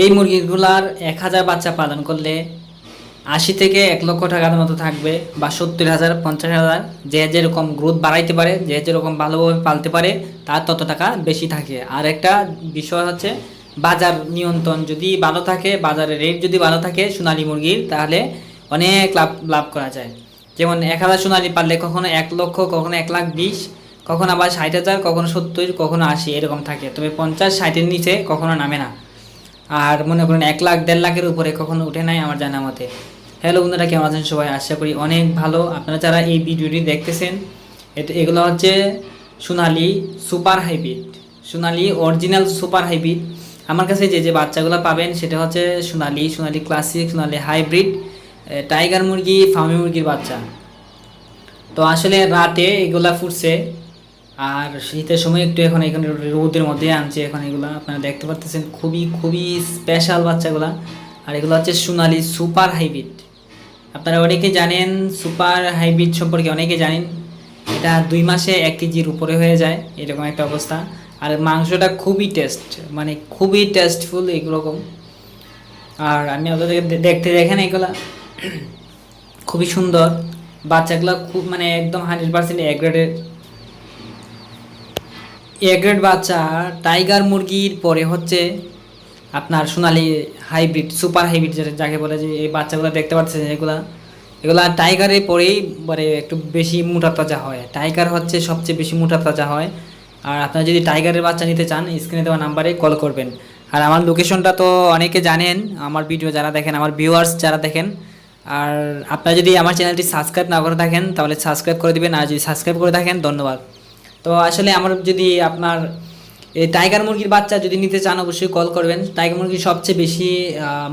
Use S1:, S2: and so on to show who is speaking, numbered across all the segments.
S1: এই মুরগিগুলার এক হাজার বাচ্চা পালন করলে আশি থেকে এক লক্ষ টাকার মতো থাকবে বা সত্তর হাজার, পঞ্চাশ হাজার, যে যেরকম গ্রোথ বাড়াইতে পারে, যে যেরকম ভালোভাবে পালতে পারে, তার তত টাকা বেশি থাকে। আর একটা বিষয় হচ্ছে, বাজার নিয়ন্ত্রণ যদি ভালো থাকে, বাজারের রেট যদি ভালো থাকে সোনালী মুরগির, তাহলে অনেক লাভ লাভ করা যায়। যেমন এক হাজার সোনালী পারলে কখনো এক লক্ষ, কখনো এক লাখ বিশ, কখনো আবার ষাট হাজার, কখনো সত্তর, কখনো আশি, এরকম থাকে। তবে পঞ্চাশ, ষাটের নিচে কখনো নামে না। আর মনে করেন এক লাখ, দেড় লাখের উপরে কখনো উঠে নাই আমার জানা মতে। হ্যালো বন্ধুরা, কেমন আছেন সবাই? আশা করি অনেক ভালো। আপনারা যারা এই ভিডিওটি দেখতেছেন, এতে এগুলো হচ্ছে Sonali super hybrid. Sonali original super hybrid. আমার কাছে যে যে বাচ্চাগুলো পাবেন, সেটা হচ্ছে Sonali Sonali classic, Sonali hybrid tiger মুরগি, ফার্মি মুরগির বাচ্চা। তো আসলে রাতে এগুলা ফুটছে। আর শীতের সময় একটু এখন এখানে রোদের মধ্যে আনছে, এখন এগুলা আপনারা দেখতে পাচ্ছেন খুবই খুবই স্পেশাল বাচ্চাগুলা। আর এগুলো হচ্ছে সোনালি সুপার হাইব্রিড। আপনারা অনেকে জানেন, সুপার হাইব্রিড সম্পর্কে অনেকে জানেন, এটা দুই মাসে এক কেজির উপরে হয়ে যায়, এরকম একটা অবস্থা। আর মাংসটা খুবই টেস্ট মানে খুবই টেস্টফুল এরকম আর আমি আপনাদেরকে দেখতে দেখেন এগুলা। খুবই সুন্দর। বাচ্চাগুলো খুব মানে একদম হান্ড্রেড পার্সেন্ট এগ্রেড বাচ্চা টাইগার মুরগির পরে হচ্ছে আপনার সোনালি হাইব্রিড সুপার হাইব্রিড যেটা যাকে বলে যে এই বাচ্চাগুলো দেখতে পাচ্ছেন এগুলা। এগুলা টাইগারের পরেই মানে একটু বেশি মোটা তাজা হয়। টাইগার হচ্ছে সবচেয়ে বেশি মোটা তাজা হয়। আর আপনারা যদি টাইগারের বাচ্চা নিতে চান স্ক্রিনে দেওয়া নাম্বারে কল করবেন। আর আমার লোকেশনটা তো অনেকে জানেন, আমার ভিডিও যারা দেখেন, আমার ভিউয়ার্স যারা দেখেন, আর আপনারা যদি আমার চ্যানেলটি সাবস্ক্রাইব না করে থাকেন, তাহলে সাবস্ক্রাইব করে দিবেন, আর যদি সাবস্ক্রাইব করে থাকেন, ধন্যবাদ। তো আসলে আমার যদি আপনার এই টাইগার মুরগির বাচ্চা যদি নিতে চান, অবশ্যই কল করবেন। টাইগার মুরগি সবচেয়ে বেশি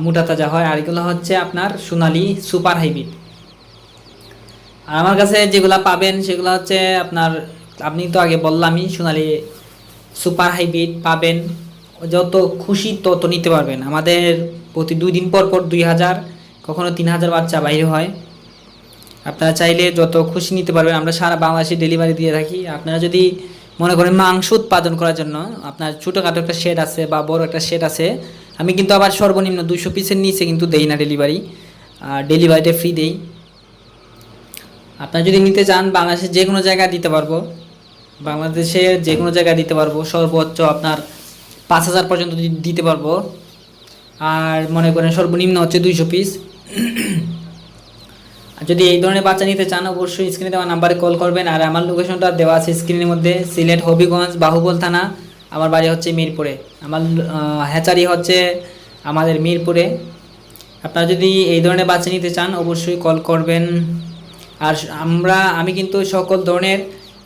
S1: মোটা তাজা হয়, আর এগুলো হচ্ছে আপনার সোনালি সুপার হাইব্রিড আর আমার কাছে যেগুলা পাবেন, সেগুলো হচ্ছে আপনার, আপনি তো আগে বললামই, সোনালি সুপার হাইব্রিড পাবেন। যত খুশি তত নিতে পারবেন। আমাদের প্রতি দুই দিন পর পর দুই হাজার, কখনো তিন হাজার বাচ্চা বাইরে হয়। আপনারা চাইলে যত খুশি নিতে পারবেন, আমরা সারা বাংলাদেশে ডেলিভারি দিয়ে থাকি। আপনারা যদি মনে করেন মাংস উৎপাদন করার জন্য আপনার ছোটোখাটো একটা শেড আছে বা বড় একটা শেড আছে, আমি কিন্তু আবার সর্বনিম্ন দুশো পিসের নিচে কিন্তু দেই না ডেলিভারি আর ডেলিভারিটা ফ্রি দেই। আপনারা যদি নিতে চান, বাংলাদেশের যে কোনো জায়গায় দিতে পারব। বাংলাদেশের যে কোনো জায়গায় দিতে পারব। সর্বোচ্চ আপনার পাঁচ হাজার পর্যন্ত দিতে পারব। আর মনে করেন সর্বনিম্ন হচ্ছে দুইশো পিস। যদি এই ধরনের বাচ্চা নিতে চান, অবশ্যই স্ক্রিনে দেওয়া নাম্বারে কল করবেন। আর আমার লোকেশনটা দেওয়া আছে স্ক্রিনের মধ্যে, সিলেট হবিগঞ্জ, বাহুবল থানা। আমার বাড়ি হচ্ছে মিরপুরে। আমার হ্যাচারি হচ্ছে আমাদের মিরপুরে। আপনারা যদি এই ধরনের বাচ্চা নিতে চান, অবশ্যই কল করবেন। আর আমরা, আমি কিন্তু সকল ধরনের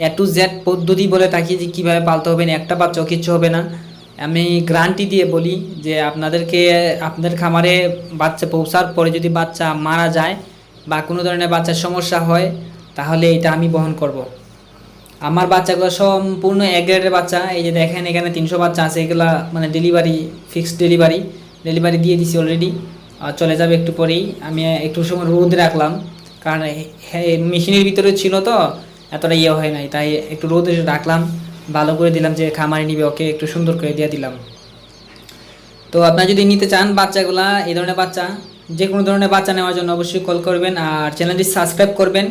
S1: এ টু জেড পদ্ধতি বলে থাকি যে কীভাবে পালতে হবে, একটা বাচ্চাও কিচ্ছু হবে না। আমি গ্রান্টি দিয়ে বলি যে আপনাদেরকে, আপনাদের খামারে বাচ্চা পৌঁছার পরে যদি বাচ্চা মারা যায় বা কোনো ধরনের বাচ্চার সমস্যা হয়, তাহলে এটা আমি বহন করব। আমার বাচ্চাগুলো সম্পূর্ণ এক গ্রেডের বাচ্চা, এই যে দেখেন এখানে তিনশো বাচ্চা আছে, এগুলা মানে ডেলিভারি ফিক্সড ডেলিভারি ডেলিভারি দিয়ে দিছি অলরেডি চলে যাবে একটু পরেই, আমি একটু সময় রোদ রাখলাম, কারণ মেশিনের ভিতরে ছিল তো, এতটা ইয়ে হয় নাই, তাই একটু রোদে রাখলাম, ভালো করে দিলাম যে খামারে নিবে ওকে, একটু সুন্দর করে দিয়ে দিলাম তো আপনারা যদি নিতে চান বাচ্চাগুলা, এই ধরনের বাচ্চা যে কোনো ধরনের বাচ্চা নেওয়ার জন্য অবশ্যই কল করবেন আর চ্যানেলটি সাবস্ক্রাইব করবেন।